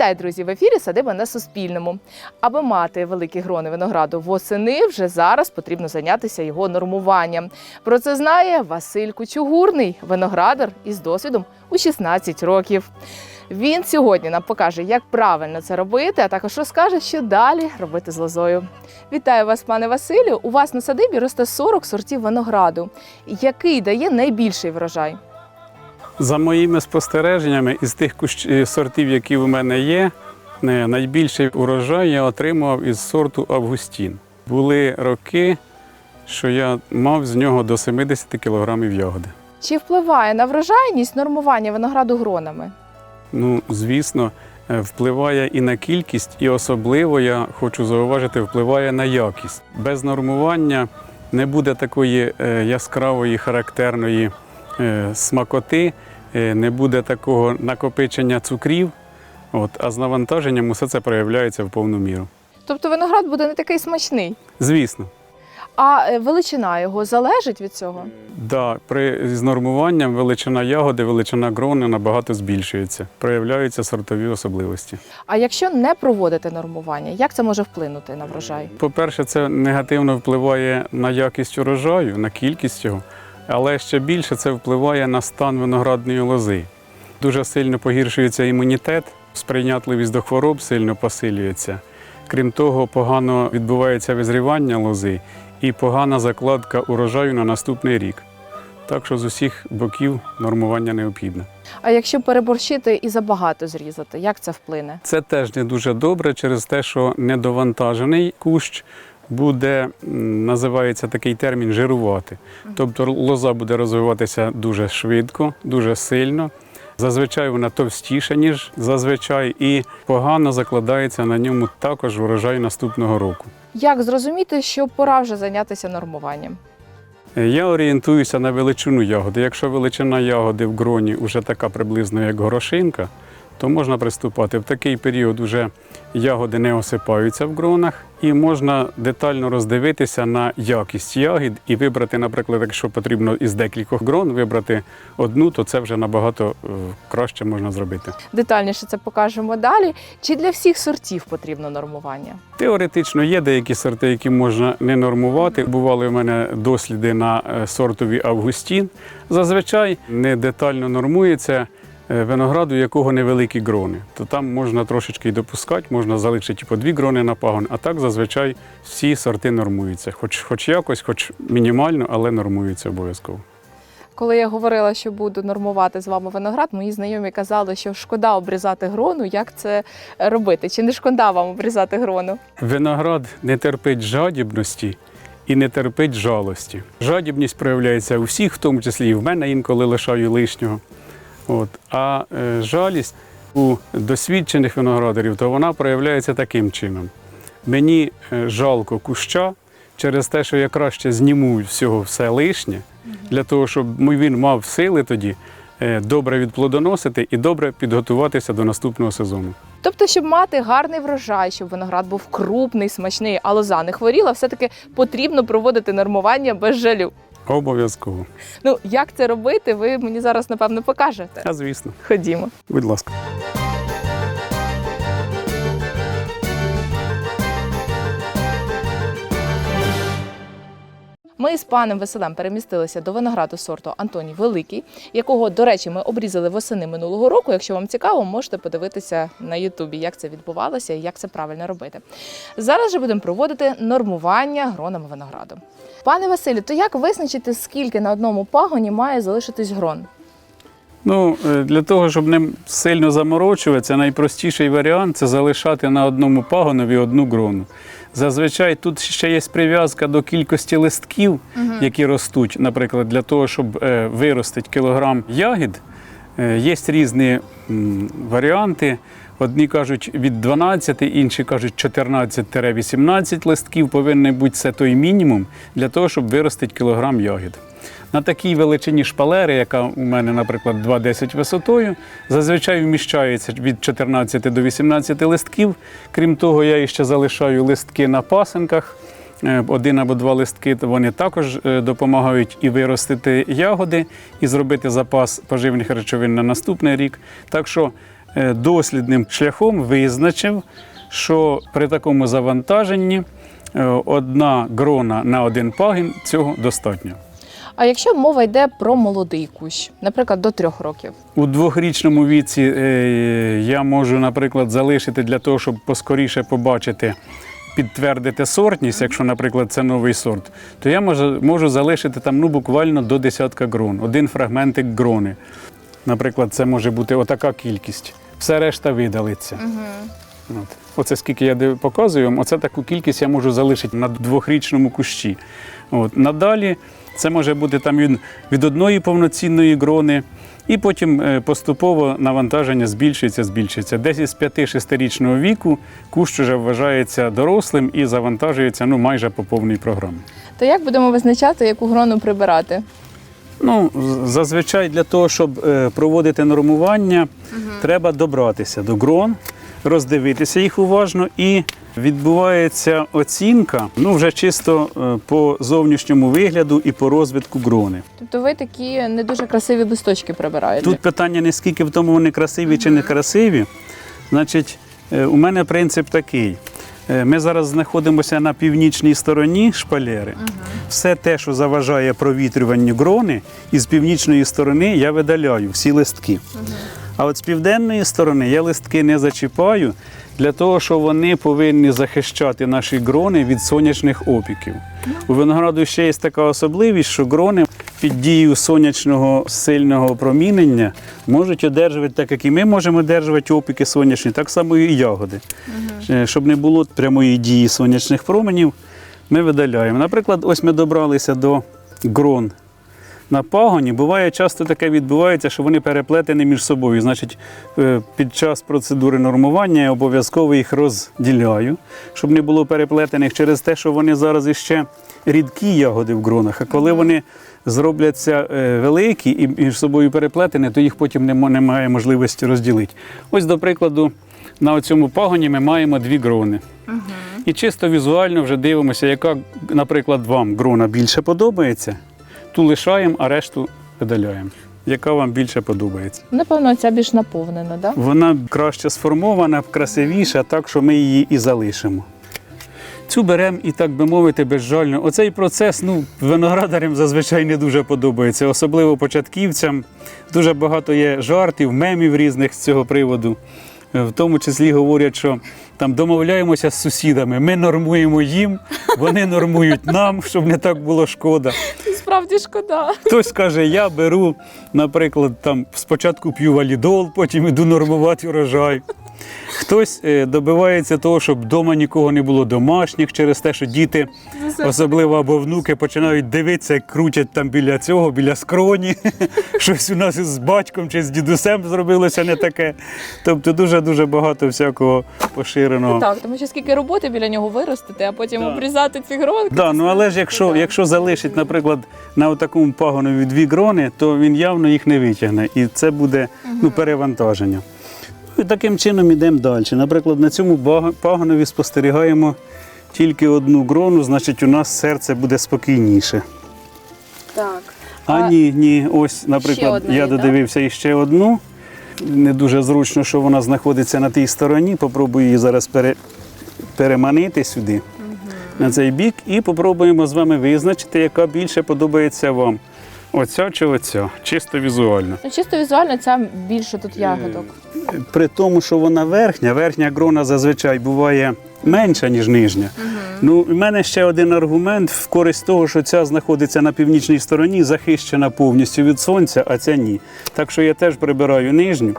Вітаю, друзі! В ефірі садиба на Суспільному. Аби мати великі грони винограду восени, вже зараз потрібно зайнятися його нормуванням. Про це знає Василь Кучугурний, виноградар із досвідом у 16 років. Він сьогодні нам покаже, як правильно це робити, а також розкаже, що далі робити з лозою. Вітаю вас, пане Василю. У вас на садибі росте 40 сортів винограду. Який дає найбільший врожай? За моїми спостереженнями, із тих е, сортів, які в мене є, е, найбільший урожай я отримав із сорту Августін. Були роки, що я мав з нього до 70 кілограмів ягоди. Чи впливає на врожайність нормування винограду гронами? Ну, звісно, е, впливає і на кількість, і особливо я хочу зауважити, впливає на якість. Без нормування не буде такої яскравої, характерної смакоти, не буде такого накопичення цукрів. От, а з навантаженням усе це проявляється в повну міру. Тобто виноград буде не такий смачний, Звісно, а е, величина його залежить від цього. да, при з нормуванням величина ягоди, величина грони набагато збільшується, проявляються сортові особливості. А якщо не проводити нормування, як це може вплинути на врожай? По-перше, це негативно впливає на якість урожаю, на кількість його, але ще більше це впливає на стан виноградної лози. Дуже сильно погіршується імунітет, сприйнятливість до хвороб сильно посилюється. Крім того, погано відбувається визрівання лози і погана закладка урожаю на наступний рік. Так що з усіх боків нормування необхідне. А якщо переборщити і забагато зрізати, як це вплине? Це теж не дуже добре через те, що недовантажений кущ буде, називається такий термін, жирувати. Тобто лоза буде розвиватися дуже швидко, дуже сильно. Зазвичай вона товстіша, ніж зазвичай, і погано закладається на ньому також урожай наступного року. Як зрозуміти, що пора вже зайнятися нормуванням? Я орієнтуюся на величину ягоди. Якщо величина ягоди в гроні вже така приблизно, як горошинка, то можна приступати. В такий період вже ягоди не осипаються в гронах, і можна детально роздивитися на якість ягід і вибрати, наприклад, якщо потрібно із декількох грон вибрати одну, то це вже набагато е, краще можна зробити. Детальніше це покажемо далі. Чи для всіх сортів потрібно нормування? Теоретично є деякі сорти, які можна не нормувати. Бували в мене досліди на е, сортові Августін. Зазвичай не детально нормується винограду, якого невеликі грони. То там можна трошечки й допускати, можна залишити по дві грони на пагон, а так зазвичай всі сорти нормуються. Хоч, хоч якось, хоч мінімально, але нормуються обов'язково. Коли я говорила, що буду нормувати з вами виноград, мої знайомі казали, що шкода обрізати грону. Як це робити? Чи не шкода вам обрізати грону? Виноград не терпить жадібності і не терпить жалості. Жадібність проявляється у всіх, в тому числі і в мене інколи лишаю лишнього. От. А е, жалість у досвідчених виноградарів, то вона проявляється таким чином. Мені е, жалко куща через те, що я краще зніму всього все лишнє, для того, щоб він мав сили тоді е, добре відплодоносити і добре підготуватися до наступного сезону. Тобто, щоб мати гарний врожай, щоб виноград був крупний, смачний, а лоза не хворіла, все-таки потрібно проводити нормування без жалю. Обов'язково. Ну, як це робити, ви мені зараз напевно покажете. А звісно, Ходімо. будь ласка. Ми з паном Веселем перемістилися до винограду сорту Антоній Великий, якого, до речі, ми обрізали восени минулого року. Якщо вам цікаво, можете подивитися на Ютубі, як це відбувалося і як це правильно робити. Зараз же будемо проводити нормування гронами винограду. Пане Василю, то як визначити, скільки на одному пагоні має залишитись грон? Ну, е, для того, щоб не сильно заморочуватися, найпростіший варіант це залишати на одному пагонові одну грону. Зазвичай тут ще є прив'язка до кількості листків, які ростуть. Наприклад, для того, щоб е, виростити кілограм ягід, е, є різні варіанти. Одні кажуть від 12, інші кажуть 14-18 листків повинен бути це той мінімум для того, щоб виростити кілограм ягід. На такій величині шпалери, яка у мене, наприклад, 2,10 висотою, зазвичай вміщається від 14 до 18 листків. Крім того, я ще залишаю листки на пасинках. Е, Один або два листки вони також е, допомагають і виростити ягоди, і зробити запас поживних речовин на наступний рік. Так що дослідним шляхом визначив, що при такому завантаженні е, одна грона на один пагін цього достатньо. А якщо мова йде про молодий кущ, наприклад, до трьох років, У двохрічному віці е, я можу, наприклад, залишити для того, щоб поскоріше побачити, підтвердити сортність, якщо, наприклад, це новий сорт, то я можу, можу залишити там ну, буквально до десятка грон, один фрагментик грони. Наприклад, це може бути отака кількість. Все решта видалиться. От. Оце скільки я показую, вам, оце таку кількість я можу залишити на двохрічному кущі. От. Надалі це може бути там від, від одної повноцінної грони, і потім е, поступово навантаження збільшується, збільшується. Десь із 5-6-річного віку кущ вже вважається дорослим і завантажується ну, майже по повній програмі. то як будемо визначати, яку грону прибирати? Ну, зазвичай для того, щоб е, проводити нормування, треба добратися до грон, роздивитися їх уважно і відбувається оцінка ну, вже чисто е, по зовнішньому вигляду і по розвитку грони. Тобто ви такі не дуже красиві листочки прибираєте. Тут питання не скільки в тому, вони красиві чи не красиві. Значить, е, у мене принцип такий. Е, Ми зараз знаходимося на північній стороні шпалери. Все те, що заважає провітрюванню грони, із північної сторони я видаляю всі листки. А от з південної сторони я листки не зачіпаю для того, що вони повинні захищати наші грони від сонячних опіків. У винограду ще є така особливість, що грони під дією сонячного сильного промінення можуть одержувати, так як і ми можемо одержувати опіки сонячні, так само і ягоди. Угу. Щоб не було прямої дії сонячних променів, ми видаляємо. Наприклад, ось ми добралися до грон на пагоні. Буває часто таке відбувається, що вони переплетені між собою. Значить, е, під час процедури нормування я обов'язково їх розділяю, щоб не було переплетених через те, що вони зараз іще рідкі ягоди в гронах. А коли вони зробляться е, великі і між собою переплетені, то їх потім немає можливості розділити. Ось, до прикладу, на цьому пагоні ми маємо дві грони. І чисто візуально вже дивимося, яка, наприклад, вам грона більше подобається, ту лишаємо, а решту видаляємо. Яка вам більше подобається? Напевно, ця більш наповнена, да? Вона краще сформована, красивіша, так що ми її і залишимо. Цю беремо і, так би мовити, безжально. Оцей процес ну, виноградарям зазвичай не дуже подобається, особливо початківцям. Дуже багато є жартів, мемів різних з цього приводу. Е, В тому числі говорять, що там домовляємося з сусідами, ми нормуємо їм, вони нормують нам, щоб не так було шкода. Справді шкода. Хтось каже, я беру, наприклад, там спочатку п'ю валідол, потім іду нормувати урожай. Хтось е, добивається того, щоб вдома нікого не було домашніх, через те, що діти, особливо або внуки, починають дивитися, як крутять там біля цього, біля скроні. Щось у нас із батьком чи з дідусем зробилося не таке. Тобто дуже-дуже багато всякого поширеного. Так, тому що скільки роботи біля нього виростити, а потім обрізати ці гронки. Да, ну але ж якщо, якщо залишить, наприклад, на такому пагонові дві грони, то він явно їх не витягне. І це буде ну, перевантаження. Ну, І таким чином йдемо далі. Наприклад, на цьому пагонові спостерігаємо тільки одну грону, значить у нас серце буде спокійніше. Так. А, А ні, ні, ось, наприклад, одна я додивився іще одну. Не дуже зручно, що вона знаходиться на тій стороні. Попробую її зараз пере, переманити сюди, на цей бік, і попробуємо з вами визначити, яка більше подобається вам. Оця чи оця, чисто візуально. Ну, чисто візуально ця більше тут ягодок. При тому, що вона верхня, верхня грона зазвичай буває менша, ніж нижня. Ну, у мене ще один аргумент в користь того, що ця знаходиться на північній стороні, захищена повністю від сонця, а ця ні. Так що я теж прибираю нижню,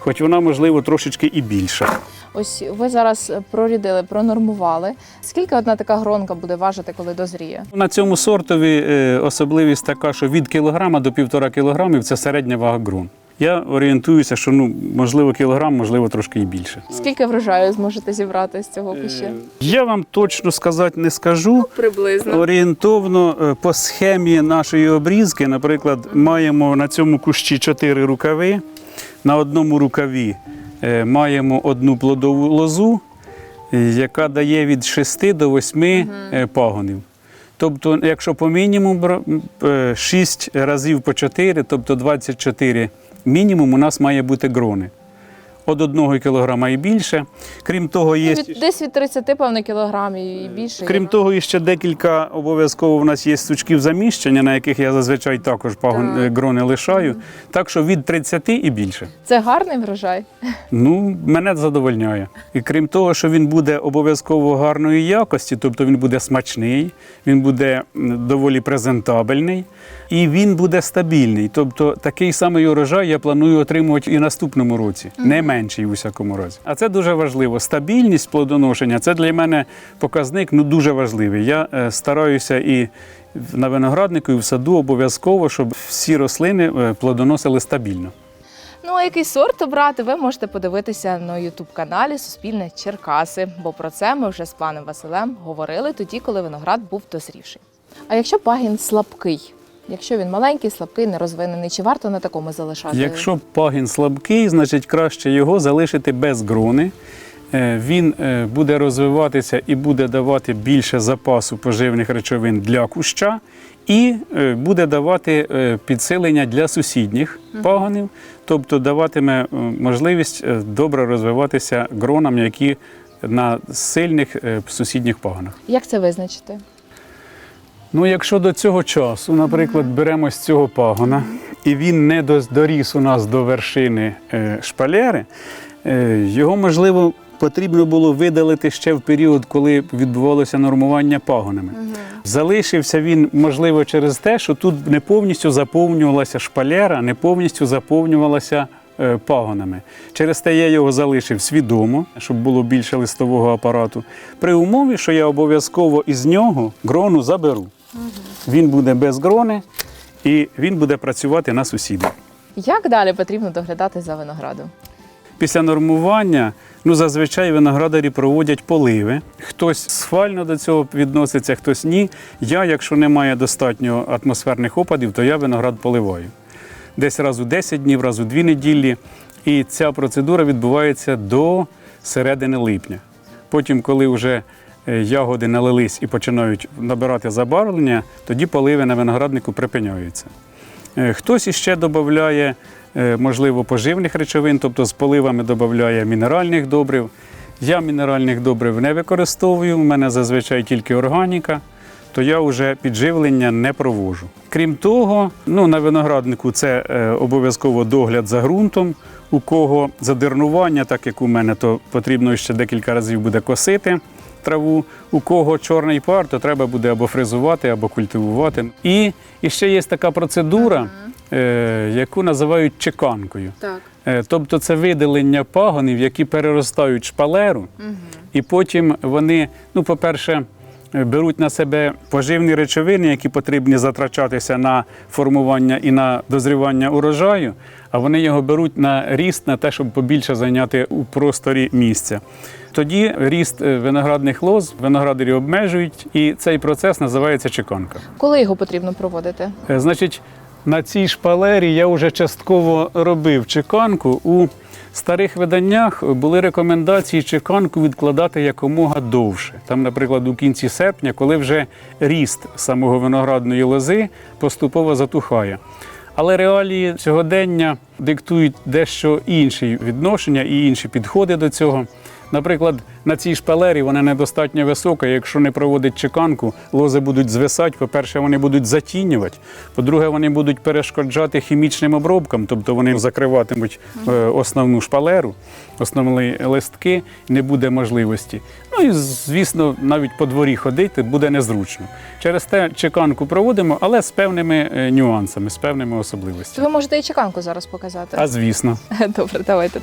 хоч вона, можливо, трошечки і більша. Ось ви зараз прорідили, пронормували. Скільки одна така гронка буде важити, коли дозріє? На цьому сортові е, особливість така, що від кілограма до півтора кілограмів це середня вага грон. Я орієнтуюся, що ну, можливо кілограм, можливо, трошки і більше. Скільки врожаю зможете зібрати з цього Е, куща? Я вам точно сказати не скажу. Приблизно. Орієнтовно е, по схемі нашої обрізки, наприклад, маємо на цьому кущі чотири рукави. На одному рукаві е, маємо одну плодову лозу, е, яка дає від 6 до 8 угу. пагонів. Тобто, якщо по мінімуму 6 разів по 4, тобто 24 мінімум у нас має бути грони. Від 1 кг і більше. Крім того, є. Від, десь від 30, певно, кілограмів і більше. Крім є. того, і ще декілька обов'язково в нас є сучків заміщення, на яких я зазвичай також пагон, Так. е, грони лишаю. Так що від 30 і більше. Це гарний врожай. Ну, мене задовольняє. І крім того, що він буде обов'язково гарної якості, тобто він буде смачний, він буде доволі презентабельний і він буде стабільний. Тобто такий самий урожай я планую отримувати і наступному році, не менший у всякому разі. А це дуже важливо. Стабільність плодоношення це для мене показник ну, дуже важливий. Я е, стараюся і на винограднику, і в саду обов'язково, щоб всі рослини е, плодоносили стабільно. Ну а який сорт обрати, ви можете подивитися на ютуб-каналі Суспільне Черкаси, бо про це ми вже з паном Василем говорили тоді, коли виноград був дозрівший. А якщо пагін слабкий, якщо він маленький, слабкий, нерозвинений, чи варто на такому залишати? Якщо пагін слабкий, значить краще його залишити без грони. Е, Він е, буде розвиватися і буде давати більше запасу поживних речовин для куща, і е, буде давати підсилення для сусідніх пагонів, тобто даватиме можливість добре розвиватися гронам, які на сильних сусідніх пагонах. Як це визначити? Ну, якщо до цього часу, наприклад, беремо з цього пагона, і він не доріс у нас до вершини е, шпалери, е, його можливо потрібно було видалити ще в період, коли відбувалося нормування пагонами. Залишився він, можливо, через те, що тут не повністю заповнювалася шпалера, не повністю заповнювалася е, пагонами. Через те я його залишив свідомо, щоб було більше листового апарату. При умові, що я обов'язково із нього грону заберу. Він буде без грони і він буде працювати на сусіда. Як далі потрібно доглядати за виноградом? Після нормування ну, зазвичай виноградарі проводять поливи. Хтось схвально до цього відноситься, хтось ні. Я, якщо немає достатньо атмосферних опадів, то я виноград поливаю. Десь раз у 10 днів, раз у 2 неділі. І ця процедура відбувається до середини липня. Потім, коли вже ягоди налились і починають набирати забарвлення, тоді поливи на винограднику припиняються. Е, Хтось іще додає, можливо, поживних речовин, тобто з поливами додає мінеральних добрив. Я мінеральних добрив не використовую, у мене зазвичай тільки органіка, то я вже підживлення не провожу. Крім того, ну, на винограднику це е, обов'язково догляд за ґрунтом. У кого задирнування, так як у мене, то потрібно ще декілька разів буде косити траву. У кого чорний пар, то треба буде або фрезувати, або культивувати. І, і ще є така процедура, е, яку називають чеканкою. Так. Е, Тобто це видалення пагонів, які переростають шпалеру, і потім вони, ну, по-перше, беруть на себе поживні речовини, які потрібні затрачатися на формування і на дозрівання урожаю, а вони його беруть на ріст, на те, щоб побільше зайняти у просторі місця. Тоді ріст е, виноградних лоз виноградарі обмежують, і цей процес називається чеканка. Коли його потрібно проводити? Е, Значить, на цій шпалері я вже частково робив чеканку. У старих виданнях були рекомендації чеканку відкладати якомога довше. Там, наприклад, у кінці серпня, коли вже ріст самого виноградної лози поступово затухає. Але реалії сьогодення диктують дещо інші відношення і інші підходи до цього. Наприклад, на цій шпалері вона недостатньо висока. Якщо не проводить чеканку, лози будуть звисати. По-перше, вони будуть затінювати. По-друге, вони будуть перешкоджати хімічним обробкам, тобто вони закриватимуть е, основну шпалеру, основні листки, не буде можливості. Ну і звісно, навіть по дворі ходити буде незручно. Через те чеканку проводимо, але з певними е, нюансами, з певними особливостями. ви можете і чеканку зараз показати. А звісно. Добре, давайте.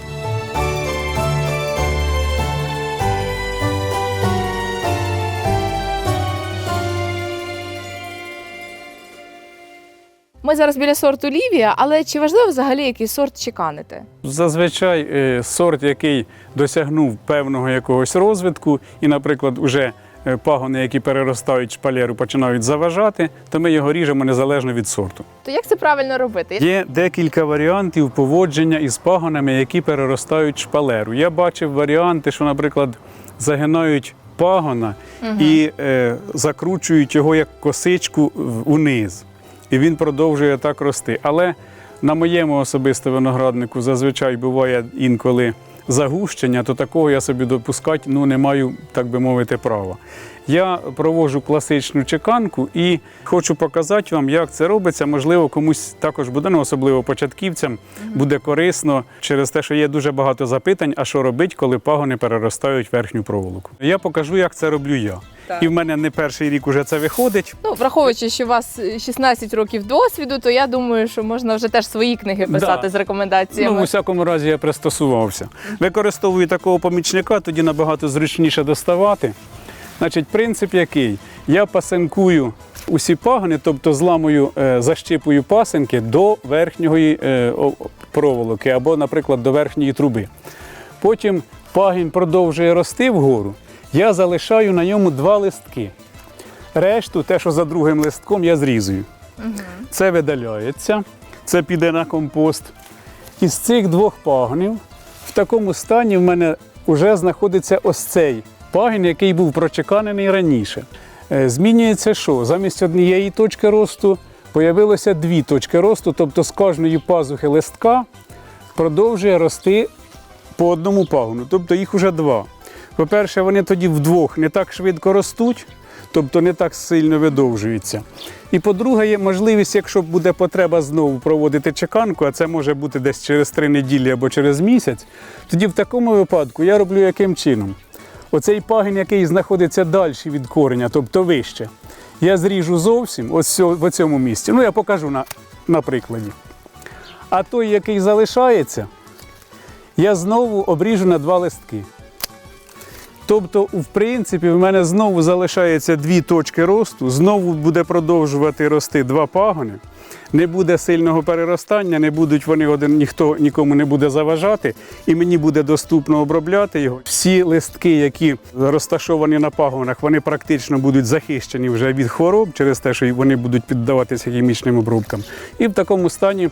Ми зараз біля сорту Лівія, але чи важливо взагалі який сорт чеканити? Зазвичай е, сорт, який досягнув певного якогось розвитку, і, наприклад, уже е, пагони, які переростають шпалеру, починають заважати, то ми його ріжемо незалежно від сорту. То як це правильно робити? Є декілька варіантів поводження із пагонами, які переростають шпалеру. Я бачив варіанти, що, наприклад, загинають пагона і е, закручують його як косичку униз. І він продовжує так рости. Але на моєму особисто винограднику зазвичай буває інколи загущення, то такого я собі допускати ну, не маю, так би мовити, права. Я проводжу класичну чеканку і хочу показати вам, як це робиться. Можливо, комусь також буде, ну, особливо початківцям, буде корисно через те, що є дуже багато запитань, а що робити, коли пагони переростають верхню проволоку. Я покажу, як це роблю я. Так. І в мене не перший рік уже це виходить. Ну, враховуючи, що у вас 16 років досвіду, то я думаю, що можна вже теж свої книги писати Да. з рекомендаціями. Ну, в усякому разі я пристосувався. Використовую такого помічника, тоді набагато зручніше доставати. Значить, принцип який? Я пасинкую усі пагони, тобто зламую, е, защіпую пасинки до верхньої е, проволоки або, наприклад, до верхньої труби. Потім пагін продовжує рости вгору, я залишаю на ньому два листки. Решту, те, що за другим листком, я зрізую. Це видаляється, це піде на компост. Із цих двох пагонів в такому стані в мене вже знаходиться ось цей пагін, який був прочеканений раніше. Е, Змінюється що? Замість однієї точки росту появилося дві точки росту, тобто з кожної пазухи листка продовжує рости по одному пагону, тобто їх вже два. По-перше, вони тоді вдвох не так швидко ростуть, тобто не так сильно видовжуються. І по-друге, є можливість, якщо буде потреба знову проводити чеканку, а це може бути десь через три неділі або через місяць, тоді в такому випадку я роблю яким чином? Оцей пагін, який знаходиться далі від кореня, тобто вище, я зріжу зовсім ось в цьому місці. Ну, я покажу на, на прикладі. А той, який залишається, я знову обріжу на два листки. Тобто, в принципі, в мене знову залишається дві точки росту, знову буде продовжувати рости два пагони. Не буде сильного переростання, не будуть вони один, ніхто нікому не буде заважати, і мені буде доступно обробляти його. Всі листки, які розташовані на пагонах, вони практично будуть захищені вже від хвороб через те, що вони будуть піддаватися хімічним обробкам. І в такому стані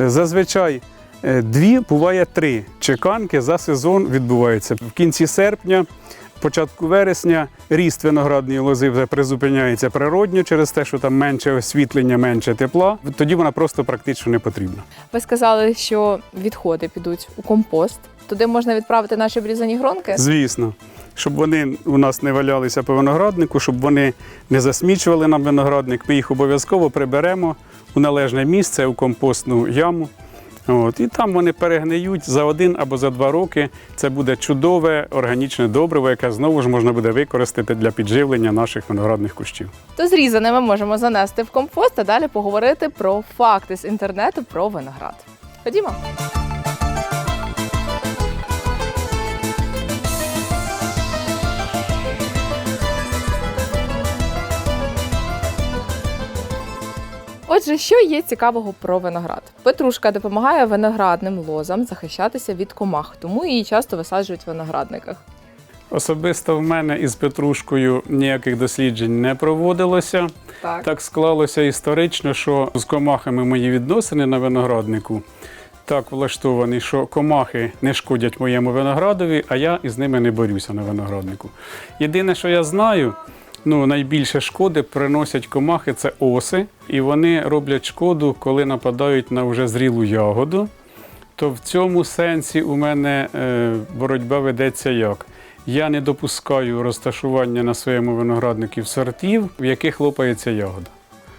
е, зазвичай е, дві, буває три чеканки за сезон відбуваються. В кінці серпня, початку вересня ріст виноградної лози вже призупиняється природньо через те, що там менше освітлення, менше тепла. Тоді вона просто практично не потрібна. Ви сказали, що відходи підуть у компост. Туди можна відправити наші обрізані гронки. Звісно. Щоб вони у нас не валялися по винограднику, щоб вони не засмічували нам виноградник, ми їх обов'язково приберемо у належне місце, у компостну яму. От, і там вони перегниють за один або за два роки. Це буде чудове органічне добриво, яке знову ж можна буде використати для підживлення наших виноградних кущів. То зрізане ми можемо занести в компост, а далі поговорити про факти з інтернету про виноград. Ходімо. Отже, що є цікавого про виноград? Петрушка допомагає виноградним лозам захищатися від комах, тому її часто висаджують в виноградниках. Особисто в мене із петрушкою ніяких досліджень не проводилося. Так. Так склалося історично, що з комахами мої відносини на винограднику так влаштовані, що комахи не шкодять моєму виноградові, а я із ними не борюся на винограднику. Єдине, що я знаю, ну найбільше шкоди приносять комахи це оси, і вони роблять шкоду, коли нападають на вже зрілу ягоду. То в цьому сенсі у мене е, боротьба ведеться як? Я не допускаю розташування на своєму винограднику сортів, в яких лопається ягода.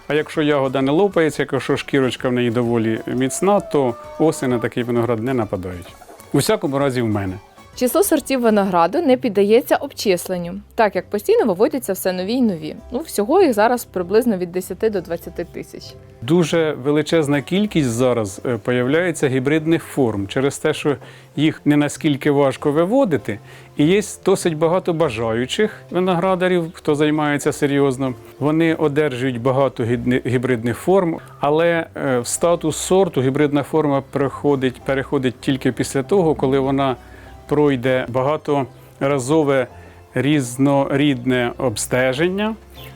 А якщо ягода не лопається, якщо шкірочка в неї доволі міцна, то оси на такий виноград не нападають. У всякому разі, в мене. Число сортів винограду не піддається обчисленню, так як постійно виводяться все нові й нові. Ну, всього їх зараз приблизно від 10 до 20 тисяч. Дуже величезна кількість зараз е, появляється гібридних форм через те, що їх не наскільки важко виводити, і є досить багато бажаючих виноградарів, хто займається серйозно. Вони одержують багато гібридних форм, але е, в статус сорту гібридна форма переходить, переходить тільки після того, коли вона пройде багаторазове різнорідне обстеження.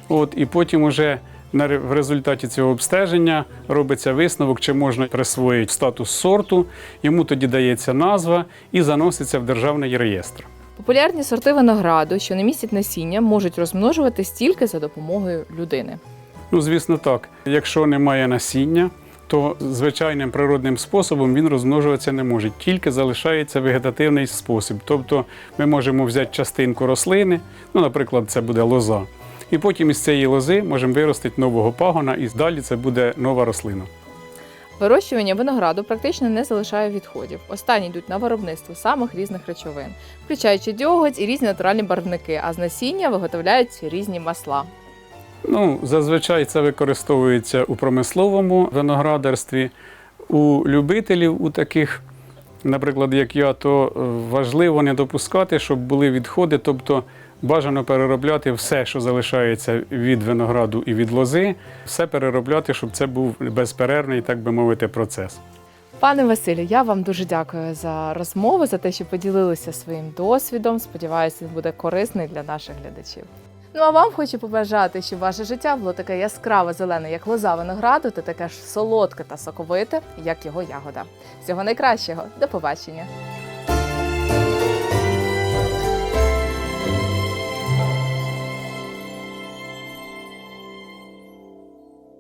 От, і потім уже в результаті цього обстеження робиться висновок, чи можна присвоїти статус сорту, йому тоді дається назва і заноситься в державний реєстр. Популярні сорти винограду, що не містять насіння, можуть розмножуватись тільки за допомогою людини. Ну, звісно, так. Якщо немає насіння, то звичайним природним способом він розмножуватися не може, тільки залишається вегетативний спосіб. Тобто ми можемо взяти частинку рослини, ну, наприклад, це буде лоза, і потім із цієї лози можемо виростити нового пагона, і далі це буде нова рослина. Вирощування винограду практично не залишає відходів. Останні йдуть на виробництво самих різних речовин, включаючи дьоготь і різні натуральні барвники, а з насіння виготовляють різні масла. Ну, зазвичай це використовується у промисловому виноградарстві. У любителів, у таких, наприклад, як я, то важливо не допускати, щоб були відходи, тобто бажано переробляти все, що залишається від винограду і від лози, все переробляти, щоб це був безперервний, так би мовити, процес. Пане Василю, я вам дуже дякую за розмову, за те, що поділилися своїм досвідом. Сподіваюся, буде корисний для наших глядачів. Ну а вам хочу побажати, щоб ваше життя було таке яскраво зелене, як лоза винограду, та таке ж солодке та соковите, як його ягода. Всього найкращого, до побачення!